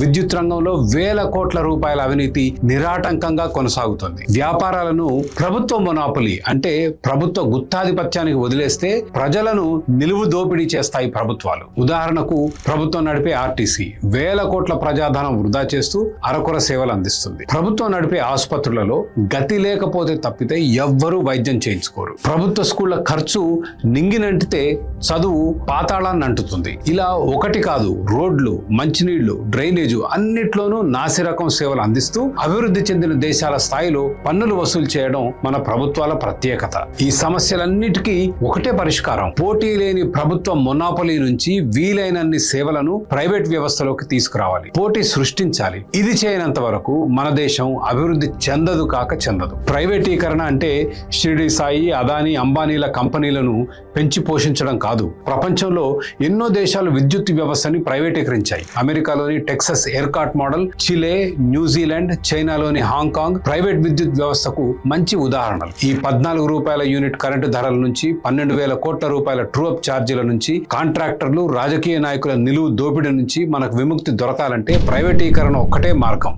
విద్యుత్ రంగంలో వేల కోట్ల రూపాయల అవినీతి నిరాటంకంగా కొనసాగుతోంది. వ్యాపారాలను ప్రభుత్వ మొనాపలి అంటే ప్రభుత్వ గుత్తాధిపత్యానికి వదిలేస్తే ప్రజలను నిలువు దోపిడీ చేస్తాయి ప్రభుత్వాలు. ఉదాహరణకు ప్రభుత్వం నడిపే ఆర్టీసీ వేల కోట్ల ప్రజాధనం వృధా చేస్తూ అరకొర సేవలు అందిస్తుంది. ప్రభుత్వం నడిపే ఆసుపత్రులలో గతి లేకపోతే తప్పితే ఎవ్వరూ వైద్యం చేయించుకోరు. ప్రభుత్వ స్కూళ్ళ ఖర్చు నింగినంటితే చదువు పాతాళాన్ని అంటుతుంది. ఇలా ఒకటి కాదు రోడ్లు మంచినీళ్ళు డ్రైనేజ్ అన్నిట్లోనూ నాసిరకం సేవలు అందిస్తూ అభివృద్ధి చెందిన దేశాల స్థాయిలో పన్నులు వసూలు చేయడం మన ప్రభుత్వాల ప్రత్యేకత. ఈ సమస్యలన్నిటికీ ఒకటే పరిష్కారం. పోటీ లేని ప్రభుత్వ మొనాపలి నుంచి వీలైనన్ని సేవలను ప్రైవేట్ వ్యవస్థలోకి తీసుకురావాలి. పోటీ సృష్టించాలి. ఇది చేయనంత వరకు మన దేశం అభివృద్ధి చెందదు కాక చెందదు. ప్రైవేటీకరణ అంటే షిరిడి సాయి అదానీ అంబానీల కంపెనీలను పెంచి పోషించడం కాదు. ప్రపంచంలో ఎన్నో దేశాలు విద్యుత్ వ్యవస్థని ప్రైవేటీకరించాయి. అమెరికాలోని Texas ERCOT model Chile New Zealand చైనాలోని హాంకాంగ్ ప్రైవేట్ విద్యుత్ వ్యవస్థకు మంచి ఉదాహరణలు. ఈ పద్నాలుగు రూపాయల యూనిట్ కరెంటు ధరల నుంచి పన్నెండు వేల కోట్ల రూపాయల ట్రూఅప్ ఛార్జీల నుంచి కాంట్రాక్టర్లు రాజకీయ నాయకుల నిలువు దోపిడీ నుంచి మనకు విముక్తి దొరకాలంటే ప్రైవేటీకరణ ఒక్కటే మార్గం.